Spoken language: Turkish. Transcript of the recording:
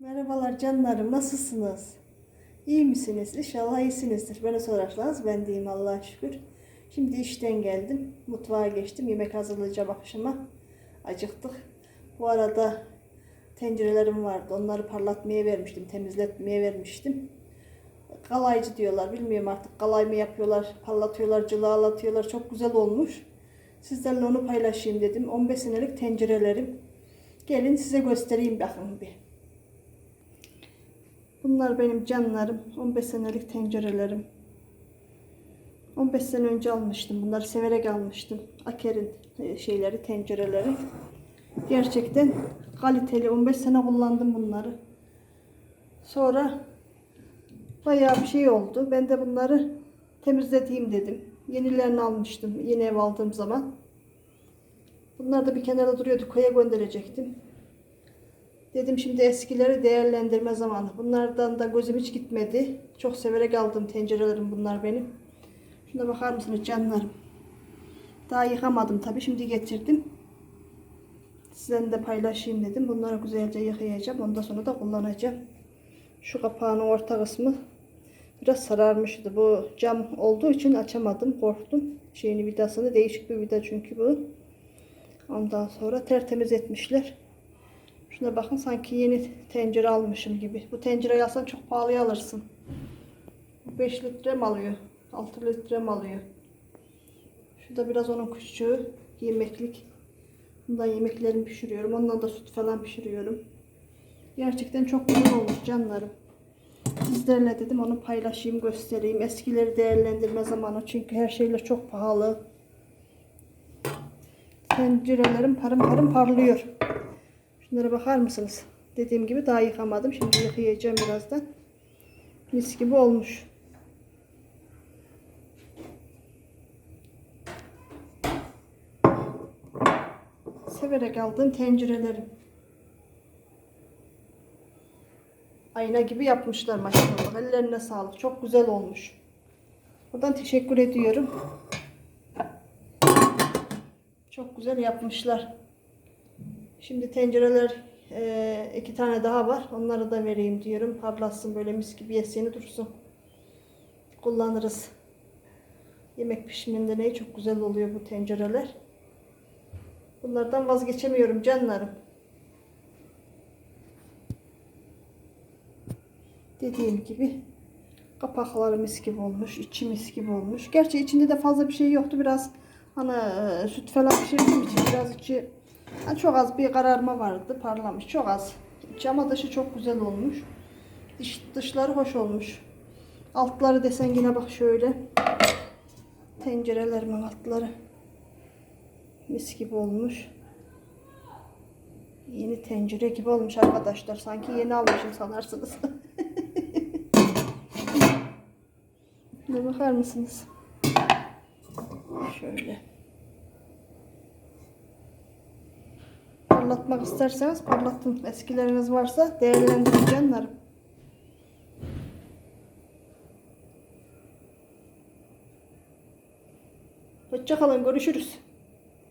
Merhabalar canlarım, nasılsınız? İyi misiniz? İnşallah iyisinizdir. Beni sorarsanız ben deyim Allah'a şükür. Şimdi işten geldim, mutfağa geçtim. Yemek hazırlayacağım akşama. Acıktık. Bu arada tencerelerim vardı. Onları parlatmaya vermiştim, temizletmeye vermiştim. Kalaycı diyorlar, bilmiyorum artık kalay mı yapıyorlar, parlatıyorlar, cılalatıyorlar. Çok güzel olmuş. Sizlerle onu paylaşayım dedim. 15 senelik tencerelerim. Gelin size göstereyim bakın bir. Bunlar benim canlarım. 15 senelik tencerelerim. 15 sene önce almıştım. Bunları severek almıştım. Aker'in e, şeyleri, tencereleri. Gerçekten kaliteli. 15 sene kullandım bunları. Sonra bayağı bir şey oldu. Ben de bunları temizleteyim dedim. Yenilerini almıştım. Yeni ev aldığım zaman. Bunlar da bir kenara duruyordu. Koya gönderecektim. Dedim şimdi eskileri değerlendirme zamanı. Bunlardan da gözüm hiç gitmedi. Çok severek aldığım tencerelerim bunlar benim. Şuna bakar mısınız canlarım? Daha yıkamadım tabii. Şimdi getirdim. Sizinle de paylaşayım dedim. Bunları güzelce yıkayacağım. Ondan sonra da kullanacağım. Şu kapağının orta kısmı biraz sararmıştı. Bu cam olduğu için açamadım. Korktum. Şeyini vidasını değişik bir vida çünkü bu. Ondan sonra tertemiz etmişler. Şuna bakın sanki yeni tencere almışım gibi. Bu tencereyi alsan çok pahalıya alırsın. 5 litre mi alıyor? 6 litre mi alıyor? Şurada biraz onun küçüğü. Yemeklik. Bundan yemeklerimi pişiriyorum. Ondan da süt falan pişiriyorum. Gerçekten çok güzel olmuş canlarım. Sizlerle dedim onu paylaşayım göstereyim. Eskileri değerlendirme zamanı. Çünkü her şeyler çok pahalı. Tencerelerim parım parım parlıyor. Şunlara bakar mısınız? Dediğim gibi daha yıkamadım. Şimdi yıkayacağım birazdan. Mis gibi olmuş. Severek aldığım tencerelerim. Ayna gibi yapmışlar maşallah. Ellerine sağlık. Çok güzel olmuş. Buradan teşekkür ediyorum. Çok güzel yapmışlar. Şimdi tencereler e, iki tane daha var. Onları da vereyim diyorum. Parlatsın böyle mis gibi yesini dursun. Kullanırız. Yemek pişiminde ne çok güzel oluyor bu tencereler. Bunlardan vazgeçemiyorum canlarım. Dediğim gibi kapakları mis gibi olmuş. içi mis gibi olmuş. Gerçi içinde de fazla bir şey yoktu. Biraz hani süt falan pişirdiğim için biraz içi çok az bir kararma vardı. Parlamış. Çok az. Ama dışı çok güzel olmuş. Dış, dışları hoş olmuş. Altları desen yine bak şöyle. Tencerelerimin altları. Mis gibi olmuş. Yeni tencere gibi olmuş arkadaşlar. Sanki yeni almışım sanarsınız. Bir bakar mısınız? Şöyle. Parlatmak isterseniz parlatın. Eskileriniz varsa değerlendirin canlarım. Hoşçakalın. Görüşürüz.